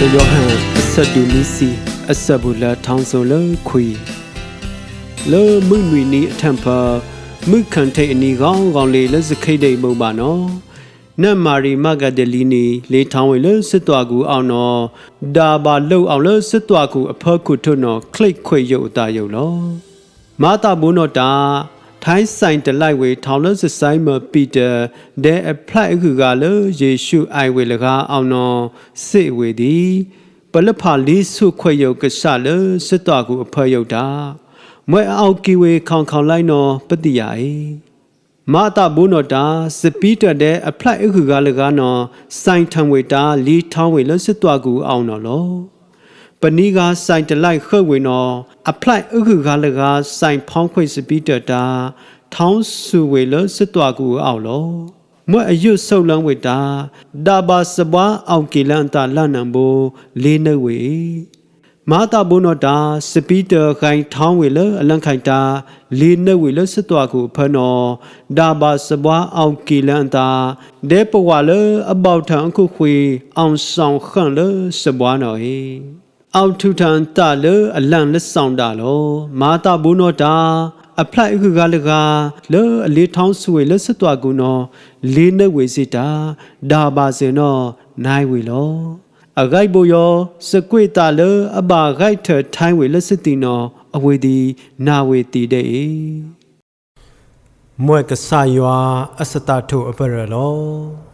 ယောဟန်အဆက်တူနီစီအဆက်ဘူလာထောင်းစုံလခွေလောမှုနွေနီအထံဖာမှုခန်ထိတ်အနီကောင်းကောင်းလေးလက်စခိတ်တိတ်မုံပါနော်နတ်မာရီမဂဒလီနီလေးထောင်းဝေလစစ်တော်ကူအောင်နော်ဒါဘာလှုပ်အောင်လစစ်တော်ကူအဖခုထွတ်နော်ခလိတ်ခွေရုပ်အတာရုပ်လောမာတာဘုန်းတော်တာ ထိုင်းဆိုင်တလိုက်ဝေထောင်လစဆိုင်မပီတာဒဲအဖလိုက်အခုကလယေရှုအိုင်ဝေလကားအောင်နော်စစ်ဝေသည်ပလဖာလီဆုခွေရုပ်ကဆလစစ်တော်ကူအဖရုပ်တာမွဲအောက်ကီဝေခေါင်ခေါင်လိုက်နော်ပတိယာအေမာတာဘုနောတာစပီတတဲ့အဖလိုက်အခုကလကားနော်ဆိုင်ထံဝေတာလီထောင်းဝေလစစ်တော်ကူအောင်နော်လော ပနီးကစိုင်တလိုက်ခတ်ဝင်တော့အဖလိုက်အခုကလကစိုင်ဖောင်းခွေစပီတတာထောင်းစုဝေလစစ်တော်ကူအောင်လောမွဲ့အယွတ်ဆုပ်လန်းဝေတာဒါဘာစပွားအောင်ကီလန်တာလနံဘိုလေးနှုတ်ဝေမာတာဘုနောတာစပီတခိုင်ထောင်းဝေလအလန့်ခိုင်တာလေးနှုတ်ဝေလစစ်တော်ကူဖနော်ဒါဘာစပွားအောင်ကီလန်တာဒဲပဝါလအပေါထံအခုခွေအောင်ဆောင်ခန့်လစပွားနော်ဟေ အောက်ထုထန်တလအလန့်လက်ဆောင်တာလောမာတာဘူးနောတာအဖလိုက်အခုကလကလောအလေးထောင်းဆွေလက်စတွာကူနောလေးနဲ့ဝေစီတာဒါပါစင်နောနိုင်ဝေလောအဂိုက်ဘူယောစကွေတာလအဘာဂိုက်ထထိုင်းဝေလက်စတီနောအဝေဒီနာဝေတီတဲ့မွဲကဆာယွာအစတထုအပရလော